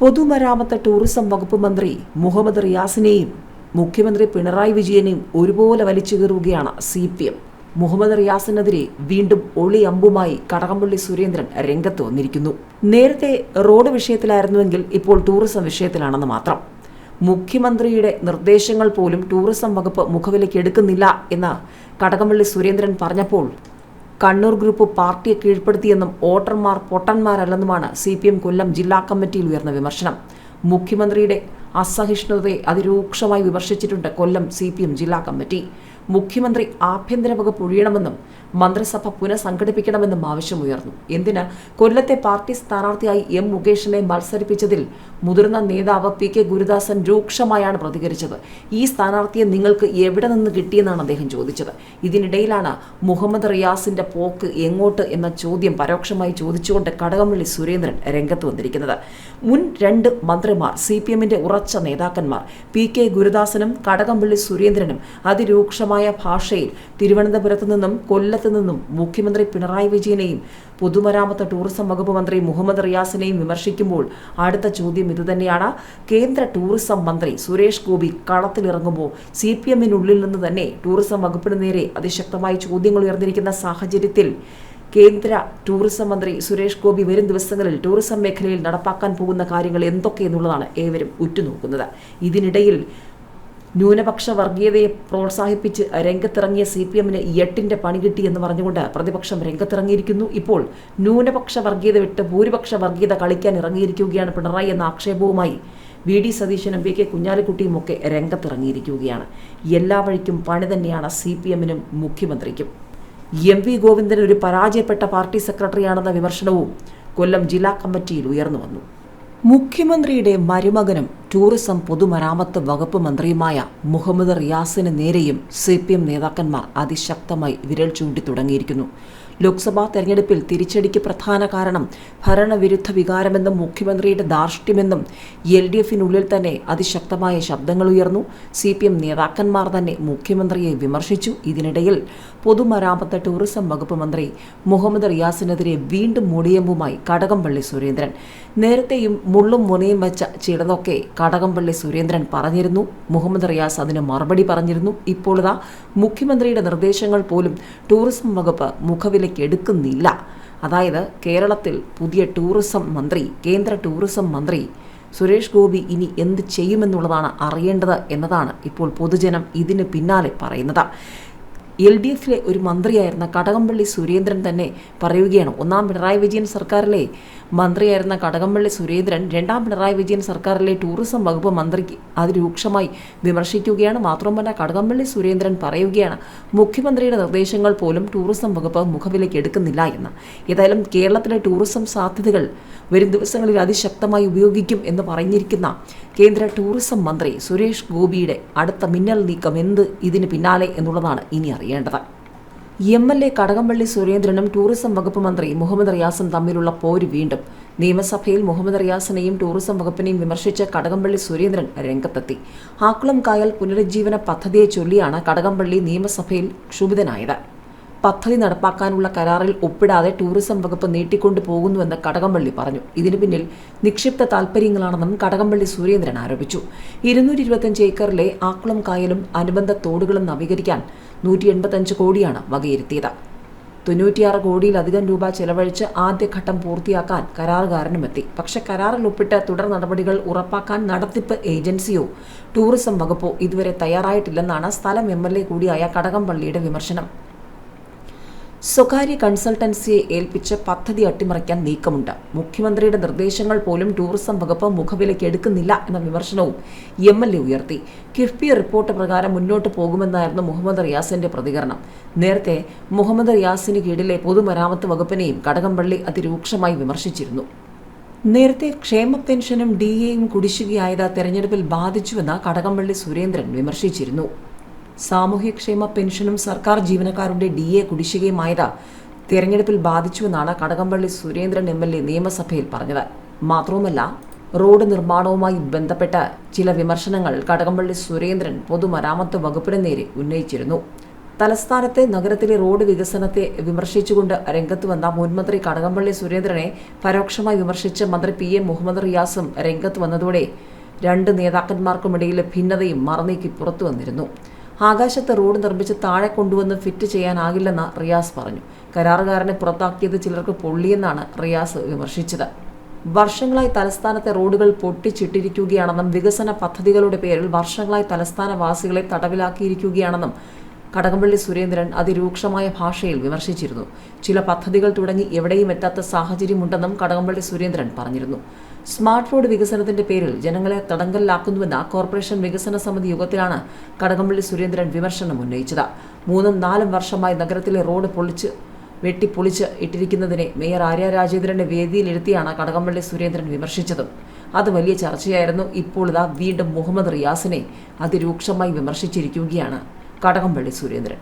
പൊതുമരാമത്ത് ടൂറിസം വകുപ്പ് മന്ത്രി മുഹമ്മദ് റിയാസിനെയും മുഖ്യമന്ത്രി പിണറായി വിജയനെയും ഒരുപോലെ വലിച്ചു കീറുകയാണ് സി പി എം. മുഹമ്മദ് റിയാസിനെതിരെ വീണ്ടും ഒളി അമ്പുമായി കടകംപള്ളി സുരേന്ദ്രൻ രംഗത്ത് വന്നിരിക്കുന്നു. നേരത്തെ റോഡ് വിഷയത്തിലായിരുന്നുവെങ്കിൽ ഇപ്പോൾ ടൂറിസം വിഷയത്തിലാണെന്ന് മാത്രം. മുഖ്യമന്ത്രിയുടെ നിർദ്ദേശങ്ങൾ പോലും ടൂറിസം വകുപ്പ് മുഖവിലേക്ക് എടുക്കുന്നില്ല എന്ന് കടകംപള്ളി സുരേന്ദ്രൻ പറഞ്ഞപ്പോൾ കണ്ണൂർ ഗ്രൂപ്പ് പാർട്ടിയെ കീഴ്പ്പെടുത്തിയെന്നും വോട്ടർമാർ പൊട്ടന്മാരല്ലെന്നുമാണ് സി പി എം കൊല്ലം ജില്ലാ കമ്മിറ്റിയിൽ ഉയർന്ന വിമർശനം. മുഖ്യമന്ത്രിയുടെ അസഹിഷ്ണുതയെ അതിരൂക്ഷമായി വിമർശിച്ചിട്ടുണ്ട് കൊല്ലം സി പി എം ജില്ലാ കമ്മിറ്റി. മുഖ്യമന്ത്രി ആഭ്യന്തര വകുപ്പ് ഒഴിയണമെന്നും മന്ത്രിസഭ പുനഃസംഘടിപ്പിക്കണമെന്നും ആവശ്യമുയർന്നു. എന്തിന്? കൊല്ലത്തെ പാർട്ടി സ്ഥാനാർത്ഥിയായി എം മുകേഷിനെ മത്സരിപ്പിച്ചതിൽ മുതിർന്ന നേതാവ് പി കെ ഗുരുദാസൻ രൂക്ഷമായാണ് പ്രതികരിച്ചത്. ഈ സ്ഥാനാർത്ഥിയെ നിങ്ങൾക്ക് എവിടെ നിന്ന് കിട്ടിയെന്നാണ് അദ്ദേഹം ചോദിച്ചത്. ഇതിനിടയിലാണ് മുഹമ്മദ് റിയാസിന്റെ പോക്ക് എങ്ങോട്ട് എന്ന ചോദ്യം പരോക്ഷമായി ചോദിച്ചുകൊണ്ട് കടകംപള്ളി സുരേന്ദ്രൻ രംഗത്ത് വന്നിരിക്കുന്നത്. മുൻ രണ്ട് മന്ത്രിമാർ സി പി എമ്മിന്റെ ഉറച്ച നേതാക്കന്മാർ പി കെ ഗുരുദാസനും കടകംപള്ളി സുരേന്ദ്രനും അതിരൂക്ഷമായ ഭാഷയിൽ തിരുവനന്തപുരത്ത് നിന്നും കൊല്ലത്തു നിന്നും മുഖ്യമന്ത്രി പിണറായി വിജയനെയും പൊതുമരാമത്ത് ടൂറിസം വകുപ്പ് മന്ത്രി മുഹമ്മദ് റിയാസിനെയും വിമർശിക്കുമ്പോൾ അടുത്ത ചോദ്യം ഇതുതന്നെയാണ് കേന്ദ്ര ടൂറിസം മന്ത്രി സുരേഷ് ഗോപി കളത്തിലിറങ്ങുമ്പോൾ സി പി എമ്മിനുള്ളിൽ നിന്ന് തന്നെ ടൂറിസം വകുപ്പിന് നേരെ അതിശക്തമായി ചോദ്യങ്ങൾ ഉയർന്നിരിക്കുന്ന സാഹചര്യത്തിൽ കേന്ദ്ര ടൂറിസം മന്ത്രി സുരേഷ് ഗോപി വരും ദിവസങ്ങളിൽ ടൂറിസം മേഖലയിൽ നടപ്പാക്കാൻ പോകുന്ന കാര്യങ്ങൾ എന്തൊക്കെയെന്നുള്ളതാണ് ഏവരും ഉറ്റുനോക്കുന്നത്. ഇതിനിടയിൽ ന്യൂനപക്ഷ വർഗീയതയെ പ്രോത്സാഹിപ്പിച്ച് രംഗത്തിറങ്ങിയ സി പി എമ്മിന് എട്ടിന്റെ പണി കിട്ടി എന്ന് പറഞ്ഞുകൊണ്ട് പ്രതിപക്ഷം രംഗത്തിറങ്ങിയിരിക്കുന്നു. ഇപ്പോൾ ന്യൂനപക്ഷ വർഗീയത വിട്ട് ഭൂരിപക്ഷ വർഗീയത കളിക്കാൻ ഇറങ്ങിയിരിക്കുകയാണ് പിണറായി എന്ന ആക്ഷേപവുമായി വി ഡി സതീശനും വി കെ കുഞ്ഞാലിക്കുട്ടിയും ഒക്കെ രംഗത്തിറങ്ങിയിരിക്കുകയാണ്. എല്ലാ വഴിക്കും പണി തന്നെയാണ് സി പി എമ്മിനും മുഖ്യമന്ത്രിക്കും. എം വി ഗോവിന്ദൻ ഒരു പരാജയപ്പെട്ട പാർട്ടി സെക്രട്ടറിയാണെന്ന വിമർശനവും കൊല്ലം ജില്ലാ കമ്മിറ്റിയിൽ ഉയർന്നു വന്നു. മുഖ്യമന്ത്രിയുടെ മരുമകനും ടൂറിസം പൊതുമരാമത്ത് വകുപ്പ് മന്ത്രിയുമായ മുഹമ്മദ് റിയാസിന് നേരെയും സി പി എം നേതാക്കന്മാർ അതിശക്തമായി വിരൽ ചൂണ്ടി തുടങ്ങിയിരിക്കുന്നു. ലോക്സഭാ തെരഞ്ഞെടുപ്പിൽ തിരിച്ചടിക്ക് പ്രധാന കാരണം ഭരണവിരുദ്ധ വികാരമെന്നും മുഖ്യമന്ത്രിയുടെ ധാർഷ്ട്യമെന്നും എൽ ഡി എഫിനുള്ളിൽ തന്നെ അതിശക്തമായ ശബ്ദങ്ങൾ ഉയർന്നു. സി പി എം നേതാക്കന്മാർ തന്നെ മുഖ്യമന്ത്രിയെ വിമർശിച്ചു. ഇതിനിടയിൽ പൊതുമരാമത്ത് ടൂറിസം വകുപ്പ് മന്ത്രി മുഹമ്മദ് റിയാസിനെതിരെ വീണ്ടും മുടിയമ്പുമായി കടകംപള്ളി സുരേന്ദ്രൻ. നേരത്തെയും മുള്ളും മുനയും വെച്ച ചിലതൊക്കെ കടകംപള്ളി സുരേന്ദ്രൻ പറഞ്ഞിരുന്നു. മുഹമ്മദ് റിയാസ് അതിന് മറുപടി പറഞ്ഞിരുന്നു. ഇപ്പോൾ ഇതാ മുഖ്യമന്ത്രിയുടെ നിർദ്ദേശങ്ങൾ പോലും ടൂറിസം വകുപ്പ് മുഖവിലേക്ക് എടുക്കുന്നില്ല അതായത് കേരളത്തിൽ പുതിയ ടൂറിസം മന്ത്രി കേന്ദ്ര ടൂറിസം മന്ത്രി സുരേഷ് ഗോപി ഇനി എന്ത് ചെയ്യുമെന്നുള്ളതാണ് അറിയേണ്ടത് എന്നതാണ് ഇപ്പോൾ പൊതുജനം ഇതിന് പിന്നാലെ പറയുന്നത്. എൽ ഡി എഫിലെ ഒരു മന്ത്രിയായിരുന്ന കടകംപള്ളി സുരേന്ദ്രൻ തന്നെ പറയുകയാണ്. ഒന്നാം പിണറായി വിജയൻ സർക്കാരിലെ മന്ത്രിയായിരുന്ന കടകംപള്ളി സുരേന്ദ്രൻ രണ്ടാം പിണറായി വിജയൻ സർക്കാരിലെ ടൂറിസം വകുപ്പ് മന്ത്രിക്ക് അതിരൂക്ഷമായി വിമർശിക്കുകയാണ്. മാത്രമല്ല കടകംപള്ളി സുരേന്ദ്രൻ പറയുകയാണ് മുഖ്യമന്ത്രിയുടെ നിർദ്ദേശങ്ങൾ പോലും ടൂറിസം വകുപ്പ് മുഖവിലേക്ക് എടുക്കുന്നില്ല എന്ന്. ഏതായാലും കേരളത്തിലെ ടൂറിസം സാധ്യതകൾ വരും ദിവസങ്ങളിൽ അതിശക്തമായി ഉപയോഗിക്കും എന്ന് പറഞ്ഞിരിക്കുന്ന കേന്ദ്ര ടൂറിസം മന്ത്രി സുരേഷ് ഗോപിയുടെ അടുത്ത മിന്നൽ നീക്കം എന്ത് ഇതിന് പിന്നാലെ എന്നുള്ളതാണ് ഇനി അറിയേണ്ടത്. എം എൽ എ കടകംപള്ളി സുരേന്ദ്രനും ടൂറിസം വകുപ്പ് മന്ത്രി മുഹമ്മദ് റിയാസും തമ്മിലുള്ള പോര് വീണ്ടും. നിയമസഭയിൽ മുഹമ്മദ് റിയാസിനെയും ടൂറിസം വകുപ്പിനെയും വിമർശിച്ച കടകംപള്ളി സുരേന്ദ്രൻ രംഗത്തെത്തി. ആക്കുളം കായൽ പുനരുജ്ജീവന പദ്ധതിയെ ചൊല്ലിയാണ് കടകംപള്ളി നിയമസഭയിൽ ക്ഷുഭിതനായത്. പദ്ധതി നടപ്പാക്കാനുള്ള കരാറിൽ ഒപ്പിടാതെ ടൂറിസം വകുപ്പ് നീട്ടിക്കൊണ്ടു പോകുന്നുവെന്ന് കടകംപള്ളി പറഞ്ഞു. ഇതിനു പിന്നിൽ നിക്ഷിപ്ത താൽപര്യങ്ങളാണെന്നും കടകംപള്ളി സുരേന്ദ്രൻ ആരോപിച്ചു. ഇരുന്നൂറ്റി ഇരുപത്തഞ്ച് ഏക്കറിലെ ആക്കുളം കായലും അനുബന്ധ തോടുകളും നവീകരിക്കാൻ നൂറ്റി എൺപത്തഞ്ച് കോടിയാണ് വകയിരുത്തിയത്. തൊണ്ണൂറ്റിയാറ് കോടിയിലധികം രൂപ ചെലവഴിച്ച് ആദ്യഘട്ടം പൂർത്തിയാക്കാൻ കരാറുകാരനുമെത്തി പക്ഷേ കരാറിൽ ഒപ്പിട്ട് തുടർ നടപടികൾ ഉറപ്പാക്കാൻ നടത്തിപ്പ് ഏജൻസിയോ ടൂറിസം വകുപ്പോ ഇതുവരെ തയ്യാറായിട്ടില്ലെന്നാണ് സ്ഥലം എം എൽ എ കൂടിയായ കടകംപള്ളിയുടെ വിമർശനം. സ്വകാര്യ കൺസൾട്ടൻസിയെ ഏൽപ്പിച്ച് പദ്ധതി അട്ടിമറിക്കാൻ നീക്കമുണ്ട്. മുഖ്യമന്ത്രിയുടെ നിർദ്ദേശങ്ങൾ പോലും ടൂറിസം വകുപ്പ് മുഖവിലയ്ക്ക് എടുക്കുന്നില്ല എന്ന വിമർശനവും എം എൽ എ ഉയർത്തി. കിഫ്ബി റിപ്പോർട്ട് പ്രകാരം മുന്നോട്ട് പോകുമെന്നായിരുന്നു മുഹമ്മദ് റിയാസിന്റെ പ്രതികരണം. നേരത്തെ മുഹമ്മദ് റിയാസിന് കീഴിലെ പൊതുമരാമത്ത് വകുപ്പിനെയും കടകംപള്ളി അതിരൂക്ഷമായി വിമർശിച്ചിരുന്നു. നേരത്തെ ക്ഷേമ പെൻഷനും ഡി എയും കുടിശ്ശികയായത് തെരഞ്ഞെടുപ്പിൽ ബാധിച്ചുവെന്ന് കടകംപള്ളി സുരേന്ദ്രൻ വിമർശിച്ചിരുന്നു. സാമൂഹ്യക്ഷേമ പെൻഷനും സർക്കാർ ജീവനക്കാരുടെ ഡി എ കുടിശ്ശികയുമായത് തെരഞ്ഞെടുപ്പിൽ ബാധിച്ചുവെന്നാണ് Kadakampally Surendran M L A നിയമസഭയിൽ പറഞ്ഞത്. മാത്രവുമല്ല റോഡ് നിർമ്മാണവുമായി ബന്ധപ്പെട്ട ചില വിമർശനങ്ങൾ കടകംപള്ളി സുരേന്ദ്രൻ പൊതുമരാമത്ത് വകുപ്പിന് നേരെ ഉന്നയിച്ചിരുന്നു. തലസ്ഥാനത്തെ നഗരത്തിലെ റോഡ് വികസനത്തെ വിമർശിച്ചുകൊണ്ട് രംഗത്ത് വന്ന മുൻമന്ത്രി കടകംപള്ളി സുരേന്ദ്രനെ പരോക്ഷമായി വിമർശിച്ച മന്ത്രി പി എ മുഹമ്മദ് റിയാസും രംഗത്ത് വന്നതോടെ രണ്ട് നേതാക്കന്മാർക്കുമിടയിലെ ഭിന്നതയും മറനീക്കി പുറത്തു വന്നിരുന്നു ആകാശത്ത് റോഡ് നിർമ്മിച്ച് താഴെ കൊണ്ടുവന്ന് ഫിറ്റ് ചെയ്യാനാകില്ലെന്ന് റിയാസ് പറഞ്ഞു. കരാറുകാരനെ പുറത്താക്കിയത് ചിലർക്ക് പൊള്ളിയെന്നാണ് റിയാസ് വിമർശിച്ചത്. വർഷങ്ങളായി തലസ്ഥാനത്തെ റോഡുകൾ പൊട്ടിച്ചിട്ടിരിക്കുകയാണെന്നും വികസന പദ്ധതികളുടെ പേരിൽ വർഷങ്ങളായി തലസ്ഥാനവാസികളെ തടവിലാക്കിയിരിക്കുകയാണെന്നും കടകംപള്ളി സുരേന്ദ്രൻ അതിരൂക്ഷമായ ഭാഷയിൽ വിമർശിച്ചിരുന്നു. ചില പദ്ധതികൾ തുടങ്ങി എവിടെയും എത്താത്ത സാഹചര്യമുണ്ടെന്നും കടകംപള്ളി സുരേന്ദ്രൻ പറഞ്ഞിരുന്നു. സ്മാർട്ട് റോഡ് വികസനത്തിന്റെ പേരിൽ ജനങ്ങളെ തടങ്കലിലാക്കുന്നുവെന്ന കോർപ്പറേഷൻ വികസന സമിതി യോഗത്തിലാണ് കടകംപള്ളി സുരേന്ദ്രൻ വിമർശനം ഉന്നയിച്ചത്. മൂന്നും നാലും വർഷമായി നഗരത്തിലെ റോഡ് പൊളിച്ച് വെട്ടിപ്പൊളിച്ച് ഇട്ടിരിക്കുന്നതിനെ മേയർ ആര്യ രാജേന്ദ്രന്റെ വേദിയിലിരുത്തിയാണ് കടകംപള്ളി സുരേന്ദ്രൻ വിമർശിച്ചത്. അത് വലിയ ചർച്ചയായിരുന്നു. ഇപ്പോൾ ഇതാ വീണ്ടും മുഹമ്മദ് റിയാസിനെ അതിരൂക്ഷമായി വിമർശിച്ചിരിക്കുകയാണ് കടകംപള്ളി സുരേന്ദ്രൻ.